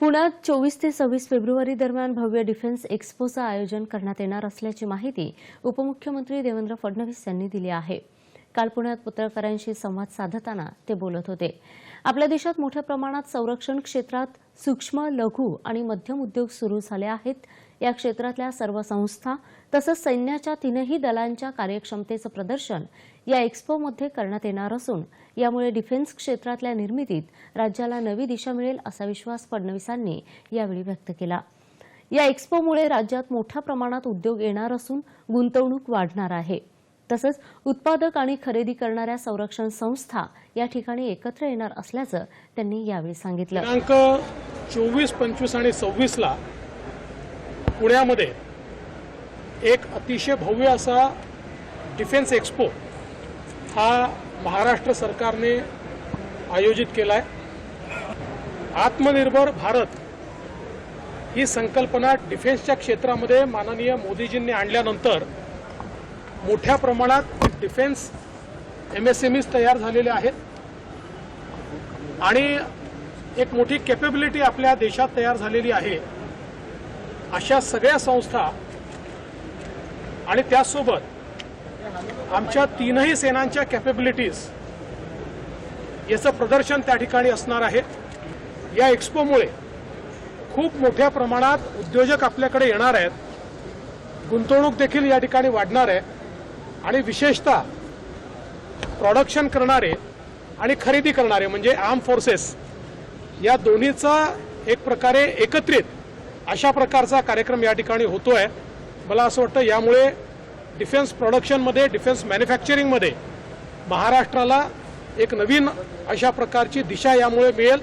पुण्यात चोवीस ते सव्वीस फेब्रुवारी दरम्यान भव्य डिफेन्स एक्स्पोचं आयोजन करण्यात येणार असल्याची माहिती उपमुख्यमंत्री देवेंद्र फडणवीस यांनी दिली आहे. काल पुण्यात पत्रकारांशी संवाद साधताना ते बोलत होते. आपल्या देशात मोठ्या प्रमाणात संरक्षण क्षेत्रात सूक्ष्म लघु आणि मध्यम उद्योग सुरू झाले आहेत. या क्षेत्रातल्या सर्व संस्था तसंच सैन्याच्या तीनही दलांच्या कार्यक्षमतेचं प्रदर्शन या एक्स्पोमध्ये करण्यात येणार असून यामुळे डिफेन्स क्षेत्रातल्या निर्मितीत राज्याला नवी दिशा मिळेल असा विश्वास फडणवीसांनी यावेळी व्यक्त केला. या एक्स्पोमुळे राज्यात मोठ्या प्रमाणात उद्योग येणार असून गुंतवणूक वाढणार आहे. तसंच उत्पादक आणि खरेदी करणाऱ्या संरक्षण संस्था या ठिकाणी एकत्र येणार असल्याचं त्यांनी यावेळी सांगितलं. दिनांक चोवीस पंचवीस आणि सव्वीसला पुण्यामध्ये एक अतिशय भव्य असा डिफेन्स एक्स्पो हा महाराष्ट्र सरकारने आयोजित केला आहे आत्मनिर्भर भारत ही संकल्पना डिफेन्सच्या क्षेत्रामध्ये माननीय मोदीजींनी आणल्यानंतर मोठ्या प्रमाणात defence M S M Es तयार झालेले आहेत. आणि एक मोठी कॅपेबिलिटी आपल्या देशात तयार झालेली आहे. अशा सगळ्या संस्था आणि त्याचसोबत आमच्या तीनही सेनांच्या कॅपेबिलिटीज याचं प्रदर्शन त्या ठिकाणी असणार आहे. या एक्स्पोमुळे खूप मोठ्या प्रमाणात उद्योजक आपल्याकडे येणार आहेत. गुंतवणूक देखील या ठिकाणी वाढणार आहे. आणि विशेषतः प्रॉडक्शन करणारे आणि खरेदी करणारे म्हणजे आर्म फोर्सेस या दोन्हीचा एक प्रकारे एकत्रित अशा प्रकारचा कार्यक्रम या ठिकाणी होतोय. मला असं वाटतं यामुळे डिफेन्स प्रोडक्शनमध्ये डिफेन्स मॅन्युफॅक्चरिंगमध्ये महाराष्ट्राला एक नवीन अशा प्रकारची दिशा यामुळे मिळेल.